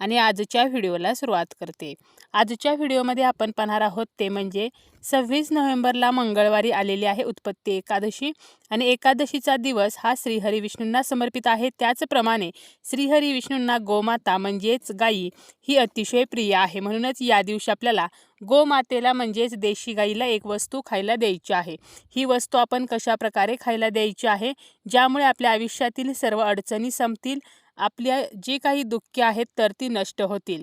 आणि आजच्या व्हिडिओला सुरुवात करते. आजच्या व्हिडिओमध्ये आपण पाहणार आहोत ते म्हणजे सव्वीस नोव्हेंबरला मंगळवारी आलेली आहे उत्पत्ती एकादशी आणि एकादशीचा दिवस हा श्रीहरी विष्णूंना समर्पित आहे. त्याचप्रमाणे श्रीहरी विष्णूंना गोमाता म्हणजेच गायी ही अतिशय प्रिय आहे. म्हणूनच या दिवशी आपल्याला गोमातेला म्हणजेच देशी गाईला एक वस्तू खायला द्यायची आहे. ही वस्तू आपण कशा प्रकारे खायला द्यायची आहे? ज्यामुळे आपल्या आयुष्यातील सर्व अडचणी संपतील आपल्या जी काही दुःखे आहेत तर ती नष्ट होतील.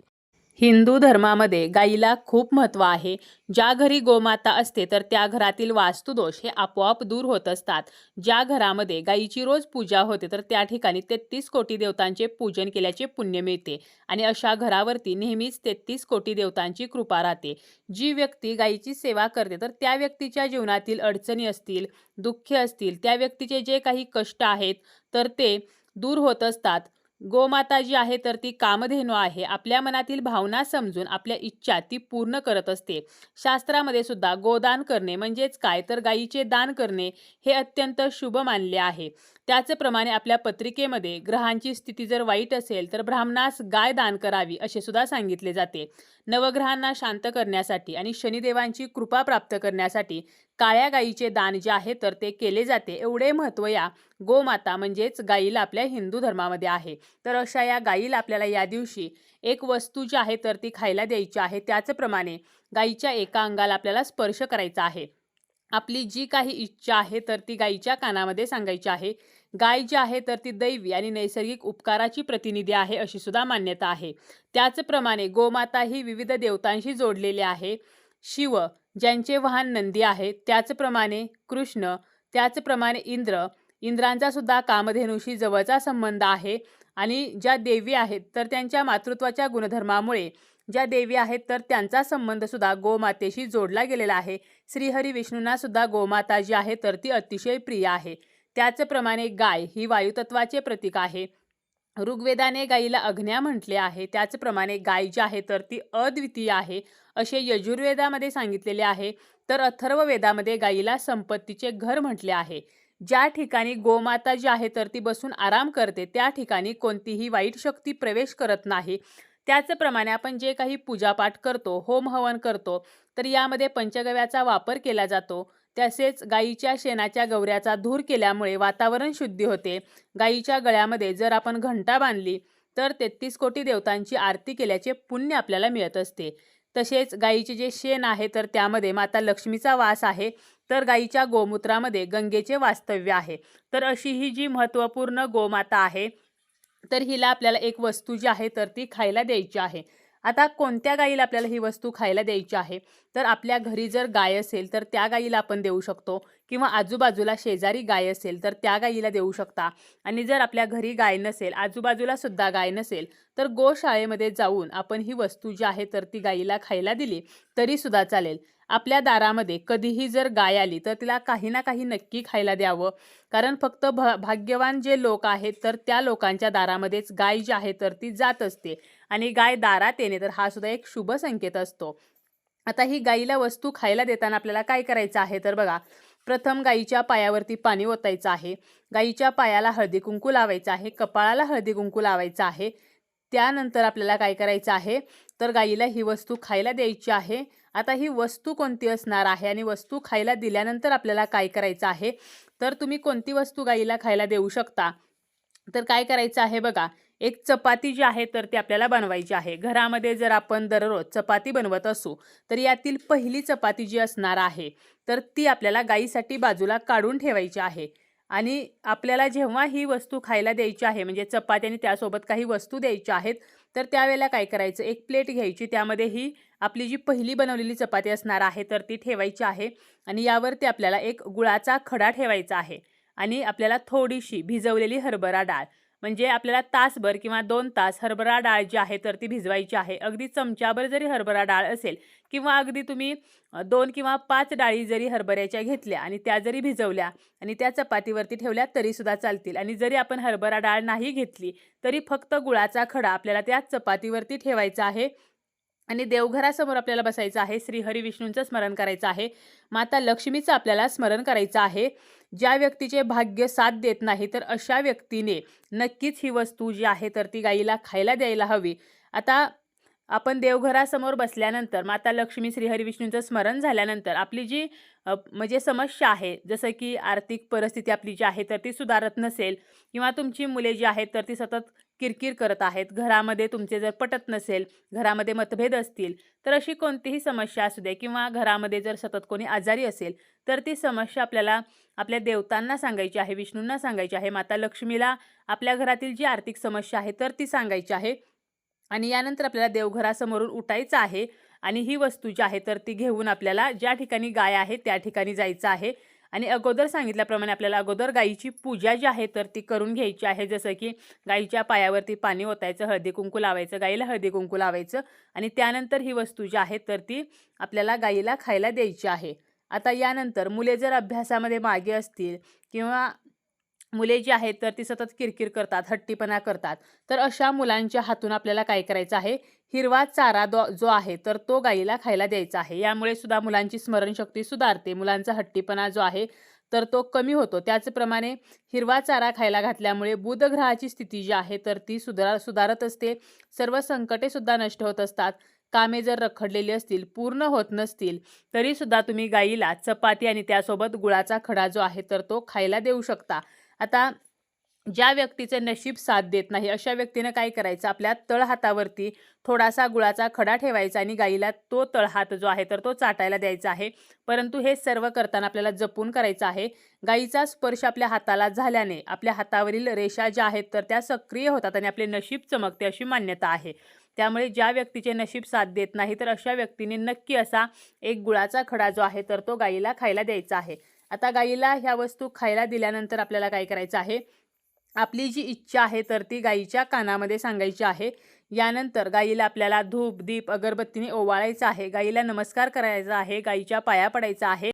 हिंदू धर्मामध्ये गाईला खूप महत्त्व आहे. ज्या घरी गोमाता असते तर त्या घरातील वास्तुदोष हे आपोआप दूर होत असतात. ज्या घरामध्ये गाईची रोज पूजा होते तर त्या ठिकाणी तेहतीस कोटी देवतांचे पूजन केल्याचे पुण्य मिळते. आणि अशा घरावरती नेहमीच तेहतीस कोटी देवतांची कृपा राहते. जी व्यक्ती गाईची सेवा करते तर त्या व्यक्तीच्या जीवनातील अडचणी असतील दुःखे असतील त्या व्यक्तीचे जे काही कष्ट आहेत तर ते दूर होत असतात. गोमाता जी आहे तर ती कामधेनू आहे. आपल्या मनातील भावना समजून आपल्या इच्छा ती पूर्ण करत असते. शास्त्रामध्ये सुद्धा गोदान करणे म्हणजेच काय तर गायीचे दान करणे हे अत्यंत शुभ मानले आहे. त्याचप्रमाणे आपल्या पत्रिकेमध्ये ग्रहांची स्थिती जर वाईट असेल तर ब्राह्मणास गाय दान करावी असे सुद्धा सांगितले जाते. नवग्रहांना शांत करण्यासाठी आणि शनिदेवांची कृपा प्राप्त करण्यासाठी काळ्या गायीचे दान जे आहे तर ते केले जाते. एवढे महत्त्व या गोमाता म्हणजेच गाईला आपल्या हिंदू धर्मामध्ये आहे. तर अशा या गाईला आपल्याला या दिवशी एक वस्तू जी आहे तर ती खायला द्यायची आहे. त्याचप्रमाणे गाईच्या एका अंगाला आपल्याला स्पर्श करायचा आहे. आपली जी काही इच्छा आहे तर ती गाईच्या कानामध्ये सांगायची आहे. गाय जी आहे तर ती दैवी आणि नैसर्गिक उपकाराची प्रतिनिधी आहे अशी सुद्धा मान्यता आहे. त्याचप्रमाणे गोमाता ही विविध देवतांशी जोडलेली आहे. शिव ज्यांचे वाहन नंदी आहे त्याचप्रमाणे कृष्ण त्याचप्रमाणे इंद्र इंद्रांचा सुद्धा कामधेनूशी जवळचा संबंध आहे आणि ज्या देवी आहेत तर त्यांच्या मातृत्वाच्या गुणधर्मामुळे ज्या देवी आहेत तर त्यांचा संबंध सुद्धा गोमातेशी जोडला गेलेला आहे. श्रीहरी विष्णूंना सुद्धा गोमाता जी आहे तर ती अतिशय प्रिय आहे. त्याचप्रमाणे गाय ही वायुतत्वाचे प्रतीक आहे. ऋग्वेदाने गायीला अग्न्या म्हटले आहे. त्याचप्रमाणे गाय जी आहे तर ती अद्वितीय आहे असे यजुर्वेदामध्ये सांगितलेले आहे. तर अथर्व वेदामध्ये गायीला संपत्तीचे घर म्हटले आहे. ज्या ठिकाणी गोमाता जी आहे तर ती बसून आराम करते त्या ठिकाणी कोणतीही वाईट शक्ती प्रवेश करत नाही. त्याचप्रमाणे आपण जे काही पूजापाठ करतो होम हवन करतो तर यामध्ये पंचगव्याचा वापर केला जातो. तसेच गाईच्या शेणाच्या गवऱ्याचा धूर केल्यामुळे वातावरण शुद्धी होते. गाईच्या गळ्यामध्ये जर आपण घंटा बांधली तर तेहतीस कोटी देवतांची आरती केल्याचे पुण्य आपल्याला मिळत असते. तसेच गाईचे जे शेण आहे तर त्यामध्ये माता लक्ष्मीचा वास आहे तर गाईच्या गोमूत्रामध्ये गंगेचे वास्तव्य आहे. तर अशी ही जी महत्त्वपूर्ण गोमाता आहे तर हिला आपल्याला एक वस्तू जी आहे तर ती खायला द्यायची आहे. आता कोणत्या गाईला आपल्याला ही वस्तू खायला द्यायची आहे? तर आपल्या घरी जर गाय असेल तर त्या गाईला आपण देऊ शकतो. किंवा आजूबाजूला शेजारी गाय असेल तर त्या गाईला देऊ शकता. आणि जर आपल्या घरी गाय नसेल आजूबाजूला सुद्धा गाय नसेल तर गोशाळेमध्ये जाऊन आपण ही वस्तू जी आहे तर ती गाईला खायला दिली तरी सुद्धा चालेल. आपल्या दारामध्ये कधीही जर गाय आली तर तिला काही ना काही नक्की खायला द्यावं. कारण फक्त भ भाग्यवान जे लोक आहेत तर त्या लोकांच्या दारामध्येच गाय जी आहे तर ती जात असते. आणि गाय दारात येणे तर हा सुद्धा एक शुभ संकेत असतो. आता ही गाईला वस्तू खायला देताना आपल्याला काय करायचं आहे तर बघा प्रथम गाईच्या पायावरती पाणी ओतायचं आहे. गाईच्या पायाला हळदी कुंकू लावायचं आहे. कपाळाला हळदी कुंकू लावायचं आहे. त्यानंतर आपल्याला काय करायचं आहे? तर गाईला ही वस्तू खायला द्यायची आहे. आता ही वस्तू कोणती असणार आहे? आणि वस्तू खायला दिल्यानंतर आपल्याला काय करायचं आहे? तर तुम्ही कोणती वस्तू गाईला खायला देऊ शकता? तर काय करायचं आहे बघा. एक चपाती जी आहे तर ती आपल्याला बनवायची आहे. घरामध्ये जर आपण दररोज चपाती बनवत असू तर यातील पहिली चपाती जी असणार आहे तर ती आपल्याला गाईसाठी बाजूला काढून ठेवायची आहे. आणि आपल्याला जेव्हा ही वस्तू खायला द्यायची आहे म्हणजे चपाती आणि त्यासोबत काही वस्तू द्यायच्या आहेत तर त्यावेळेला काय करायचं? एक प्लेट घ्यायची. त्यामध्ये ही आपली जी पहिली बनवलेली चपाती असणार आहे तर ती ठेवायची आहे. आणि यावरती आपल्याला एक गुळाचा खडा ठेवायचा आहे. आणि आपल्याला थोडीशी भिजवलेली हरभरा डाळ. म्हणजे आपल्याला तासभर किंवा दोन तास हरभरा डाळ जी आहे तर ती भिजवायची आहे. अगदी चमच्याभर जरी हरभरा डाळ असेल किंवा अगदी तुम्ही दोन किंवा पाच डाळी जरी हरभऱ्याच्या घेतल्या आणि त्या जरी भिजवल्या आणि त्या चपातीवरती ठेवल्या तरीसुद्धा चालतील. आणि जरी आपण हरभरा डाळ नाही घेतली तरी फक्त गुळाचा खडा आपल्याला त्या चपातीवरती ठेवायचा आहे. आणि देवघरासमोर आपल्याला बसायचं आहे श्री हरी विष्णूंचं स्मरण करायचं आहे माता लक्ष्मीचं आपल्याला स्मरण करायचं आहे. ज्या व्यक्तीचे भाग्य साथ देत नाही तर अशा व्यक्तीने नक्कीच ही वस्तू जी आहे तर ती गाईला खायला द्यायला हवी. आता आपण देवघरासमोर बसल्यानंतर माता लक्ष्मी श्रीहरी विष्णूंचं स्मरण झाल्यानंतर आपली जी म्हणजे समस्या आहे जसं की आर्थिक परिस्थिती आपली जी आहे तर ती सुधारत नसेल किंवा तुमची मुले जी आहेत तर ती सतत किरकिर करत आहेत. घरामध्ये तुमचे जर पटत नसेल घरामध्ये मतभेद असतील तर अशी कोणतीही समस्या असू दे किंवा घरामध्ये जर सतत कोणी आजारी असेल तर ती समस्या आपल्याला आपल्या देवतांना सांगायची आहे विष्णूंना सांगायची आहे माता लक्ष्मीला आपल्या घरातील जी आर्थिक समस्या आहे तर ती सांगायची आहे. आणि यानंतर आपल्याला देवघरासमोरून उठायचं आहे आणि ही वस्तू जी आहे तर ती घेऊन आपल्याला ज्या ठिकाणी गाय आहे त्या ठिकाणी जायचं आहे. आणि अगोदर सांगितल्याप्रमाणे आपल्याला अगोदर गाईची पूजा जी आहे तर ती करून घ्यायची आहे. जसं की गाईच्या पायावरती पाणी ओतायचं हळदी कुंकू लावायचं गाईला हळदी कुंकू लावायचं आणि त्यानंतर ही वस्तू जी आहे तर ती आपल्याला गाईला खायला द्यायची आहे. आता यानंतर मुले जर अभ्यासामध्ये मागे असतील किंवा मुले जी आहेत तर ती सतत किरकिर करतात हट्टीपणा करतात. तर अशा मुलांच्या हातून आपल्याला काय करायचं आहे? हिरवा चारा दो जो आहे तर तो गाईला खायला द्यायचा आहे. यामुळे सुद्धा मुलांची स्मरणशक्ती सुधारते. मुलांचा हट्टीपणा जो आहे तर तो कमी होतो. त्याचप्रमाणे हिरवा चारा खायला घातल्यामुळे बुधग्रहाची स्थिती जी आहे तर ती सुधार सुधारत असते. सर्व संकटे सुद्धा नष्ट होत असतात. कामे जर रखडलेली असतील पूर्ण होत नसतील तरीसुद्धा तुम्ही गाईला चपाती आणि त्यासोबत गुळाचा खडा जो आहे तर तो खायला देऊ शकता. आता ज्या व्यक्तीचे नशीब साथ देत नाही अशा व्यक्तीनं काय करायचं? आपल्या तळहातावरती थोडासा गुळाचा खडा ठेवायचा आणि गाईला तो तळहात जो आहे तर तो चाटायला द्यायचा आहे. परंतु हे सर्व करताना आपल्याला जपून करायचं आहे. गाईचा स्पर्श आपल्या हाताला झाल्याने आपल्या हातावरील रेषा ज्या आहेत तर त्या सक्रिय होतात आणि आपले नशीब चमकते अशी मान्यता आहे. त्यामुळे ज्या व्यक्तीचे नशीब साथ देत नाही तर अशा व्यक्तीने नक्की असा एक गुळाचा खडा जो आहे तर तो गाईला खायला द्यायचा आहे. आता गाईला ह्या वस्तू खायला दिल्यानंतर आपल्याला काय करायचं आहे? आपली जी इच्छा आहे तर ती गाईच्या कानामध्ये सांगायची आहे. यानंतर गाईला आपल्याला धूप दीप अगरबत्तीने ओवाळायचं आहे. गाईला नमस्कार करायचा आहे. गाईच्या पाया पडायचा आहे.